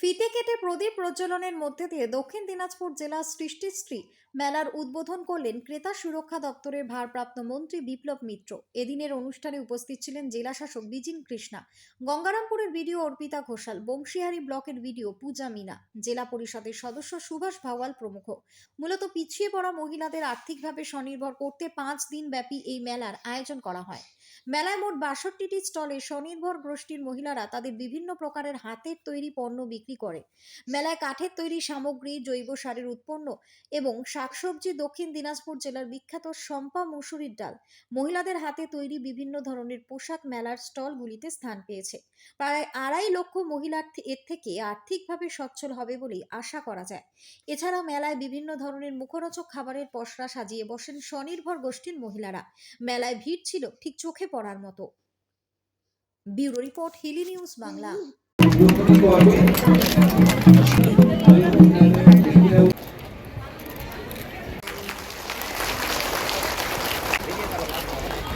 ফিতে কেটে প্রদীপ প্রজ্বলনের মধ্যে দিয়ে দক্ষিণ দিনাজপুর জেলা সৃষ্টিশ্রী মেলার উদ্বোধন করলেন ক্রেতা সুরক্ষা দপ্তরের ভারপ্রাপ্ত মন্ত্রী বিপ্লব মিত্র। এদিনের অনুষ্ঠানে উপস্থিত ছিলেন জেলা শাসক বিজিন কৃষ্ণা। গঙ্গারামপুরের ভিডিও অর্পিতা ঘোষাল, বংশীহারি ব্লকের ভিডিও পূজা মিনা, জেলা পরিষদের সদস্য সুভাষ ভাওয়াল প্রমুখ। মূলত পিছিয়ে পড়া মহিলাদের আর্থিকভাবে স্বনির্ভর করতে পাঁচ দিন ব্যাপী এই মেলার আয়োজন করা হয়। মেলায় মোট বাষট্টিটি স্টলে স্বনির্ভর গোষ্ঠীর মহিলারা তাদের বিভিন্ন প্রকারের হাতের তৈরি পণ্য বিক্রি করে। মেলায় কাঠের তৈরি সামগ্রী, জৈব সারের উৎপন্ন এবং শাকসবজি দক্ষিণ দিনাজপুর জেলার বিখ্যাত শম্পা মুসুরির ডাল মহিলাদের হাতে তৈরি বিভিন্ন ধরনের পোশাক মেলার স্টলগুলিতে স্থান পেয়েছে। প্রায় আড়াই লক্ষ মহিলার এর থেকে আর্থিকভাবে সচ্ছল হবে বলেই আশা করা যায়। এছাড়া মেলায় বিভিন্ন ধরনের মুখরোচক খাবারের পসরা সাজিয়ে বসেন স্বনির্ভর গোষ্ঠীর মহিলারা। মেলায় ভিড় ছিল ঠিক চোখে পড়ার মতো। Bureau report Hili news Bangla.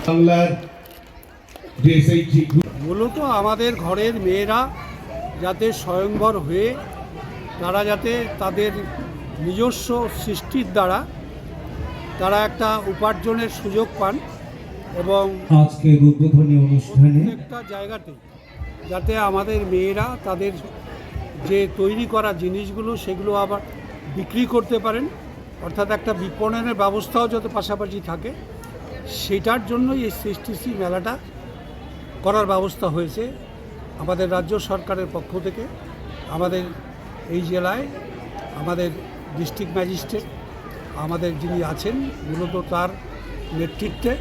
বাংলার মূলত আমাদের ঘরের মেয়েরা যাতে স্বয়ংবর হয়ে তারা যাতে তাদের নিজস্ব সৃষ্টির দ্বারা তারা একটা উপার্জনের সুযোগ পান। এবং আজকের উদ্বোধনী অনুষ্ঠানে প্রত্যেকটা জায়গাতে যাতে আমাদের মেয়েরা তাদের যে তৈরি করা জিনিসগুলো সেগুলো আবার বিক্রি করতে পারেন অর্থাৎ একটা বিপণনের ব্যবস্থাও যাতে পাশাপাশি থাকে সেটার জন্যই এই সৃষ্টিশ্রী মেলাটা করার ব্যবস্থা হয়েছে আমাদের রাজ্য সরকারের পক্ষ থেকে আমাদের এই জেলায় আমাদের ডিস্ট্রিক্ট ম্যাজিস্ট্রেট আমাদের যিনি আছেন মূলত তার নেতৃত্বে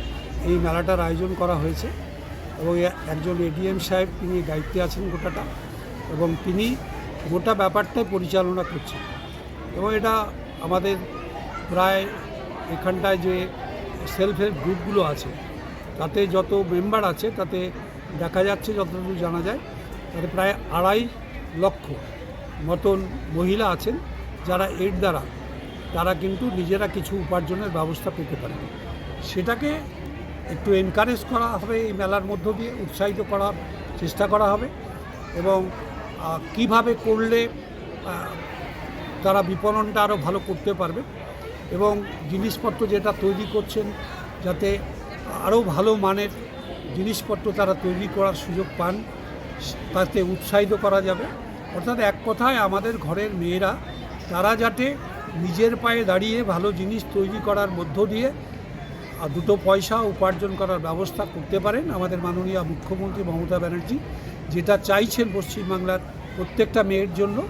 এই মেলাটার আয়োজন করা হয়েছে এবং একজন এডিএম সাহেব তিনি দায়িত্বে আছেন গোটাটা এবং তিনি গোটা ব্যাপারটাই পরিচালনা করছেন। এবং এটা আমাদের প্রায় এখানটায় যে সেলফ হেল্প গ্রুপগুলো আছে, তাতে যত মেম্বার আছে, তাতে দেখা যাচ্ছে যতটুকু জানা যায়, তাতে প্রায় আড়াই লক্ষ মতন মহিলা আছেন যারা এর দ্বারা, তারা কিন্তু নিজেরা কিছু উপার্জনের ব্যবস্থা পেতে পারে সেটাকে একটু এনকারেজ করা হবে এই মেলার মধ্য দিয়ে, উৎসাহিত করার চেষ্টা করা হবে এবং কীভাবে করলে তারা বিপণনটা আরও ভালো করতে পারবে এবং জিনিসপত্র যেটা তৈরি করছেন যাতে আরও ভালো মানের জিনিসপত্র তারা তৈরি করার সুযোগ পান, তাতে উৎসাহিত করা যাবে। অর্থাৎ এক কথায় আমাদের ঘরের মেয়েরা, তারা যাতে নিজের পায়ে দাঁড়িয়ে ভালো জিনিস তৈরি করার মধ্য দিয়ে দুটো পয়সা উপার্জন করার ব্যবস্থা করতে পারেন আমাদের মাননীয় মুখ্যমন্ত্রী মমতা ব্যানার্জি, যেটা চাইছেন পশ্চিমবাংলার প্রত্যেকটা মেয়ের জন্য,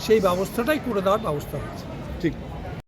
সেই ব্যবস্থাটাই করে দেওয়ার ব্যবস্থা হয়েছে।